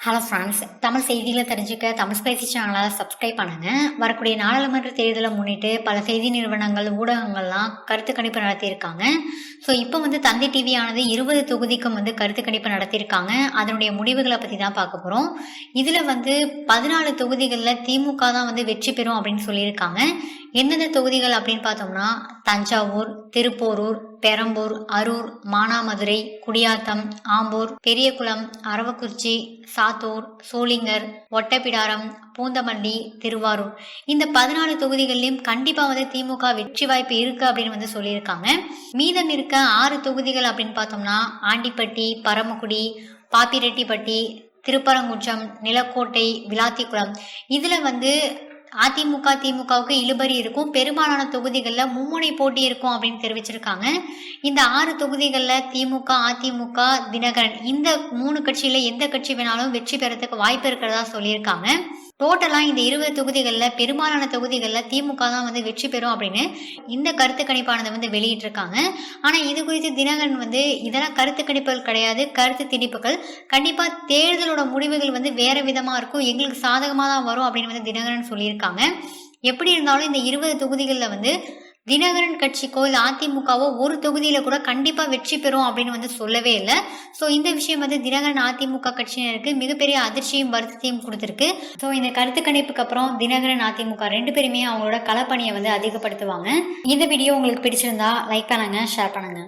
Hello friends Tamil செய்திகளை தெரிஞ்சுக்க Tamil spicy சேனலை சப்ஸ்கிரைப் பண்ணுங்க. வரக்கூடிய நாடாளுமன்ற தேர்தலை முன்னிட்டு பல செய்தி நிறுவனங்கள் ஊடகங்கள்லாம் கருத்து கணிப்பு நடத்தியிருக்காங்க. ஸோ இப்போ வந்து தந்தை டிவியானது இருபது தொகுதிக்கும் வந்து கருத்து கணிப்பு நடத்தியிருக்காங்க. அதனுடைய முடிவுகளை பற்றி தான் பார்க்க போகிறோம் இதில் வந்து பதினாலு தொகுதிகளில் திமுக தான் வந்து வெற்றி பெறும் அப்படின்னு சொல்லியிருக்காங்க. எந்தெந்த தொகுதிகள் அப்படின்னு பார்த்தோம்னா தஞ்சாவூர் திருப்போரூர் பெரம்பூர் அரூர் மானாமதுரை குடியாத்தம் ஆம்பூர் பெரியகுளம் அரவக்குறிச்சி சாத்தூர் சோளிங்கர் ஒட்டப்பிடாரம் பூந்தமல்லி திருவாரூர். இந்த பதினாலு தொகுதிகளிலும் கண்டிப்பாக வந்து திமுக வெற்றி வாய்ப்பு இருக்கு அப்படின்னு வந்து சொல்லியிருக்காங்க. மீதம் இருக்க ஆறு தொகுதிகள் அப்படின்னு பார்த்தோம்னா ஆண்டிப்பட்டி பரமக்குடி பாப்பிரெட்டிப்பட்டி திருப்பரங்குன்றம் நிலக்கோட்டை விளாத்திக்குளம். இதில் வந்து அதிமுக திமுகவுக்கு இழுபறி இருக்கும். பெரும்பாலான தொகுதிகளில் மும்முனை போட்டி இருக்கும் அப்படின்னு தெரிவிச்சிருக்காங்க. இந்த ஆறு தொகுதிகளில் திமுக அதிமுக தினகரன் இந்த மூணு கட்சியில் எந்த கட்சி வேணாலும் வெற்றி பெறத்துக்கு வாய்ப்பு இருக்கிறதா சொல்லியிருக்காங்க. டோட்டலாக இந்த இருபது தொகுதிகளில் பெரும்பாலான தொகுதிகளில் திமுக தான் வந்து வெற்றி பெறும் அப்படின்னு இந்த கருத்து கணிப்பானதை வந்து வெளியிட்டிருக்காங்க. ஆனால் இது குறித்து தினகரன் வந்து இதெல்லாம் கருத்து கணிப்புகள் கிடையாது கருத்து திணிப்புகள். கண்டிப்பாக தேர்தலோட முடிவுகள் வந்து வேற விதமாக இருக்கும் எங்களுக்கு சாதகமாக தான் வரும் அப்படின்னு வந்து தினகரன் சொல்லியிருக்காங்க. எப்படி இருந்தாலும் இந்த இருபது தொகுதிகளில் வந்து தினகரன் கட்சிக்கோ இல்லை அதிமுகவோ ஒரு தொகுதியில் கூட கண்டிப்பாக வெற்றி பெறும் அப்படின்னு வந்து சொல்லவே இல்லை. ஸோ இந்த விஷயம் வந்து தினகரன் அதிமுக கட்சியினருக்கு மிகப்பெரிய அதிர்ச்சியும் வருத்தத்தையும் கொடுத்துருக்கு. ஸோ இந்த கருத்து கணிப்புக்கு அப்புறம் தினகரன் அதிமுக ரெண்டு பேருமே அவங்களோட களப்பணியை வந்து அதிகப்படுத்துவாங்க. இந்த வீடியோ உங்களுக்கு பிடிச்சிருந்தா லைக் பண்ணுங்க ஷேர் பண்ணுங்க.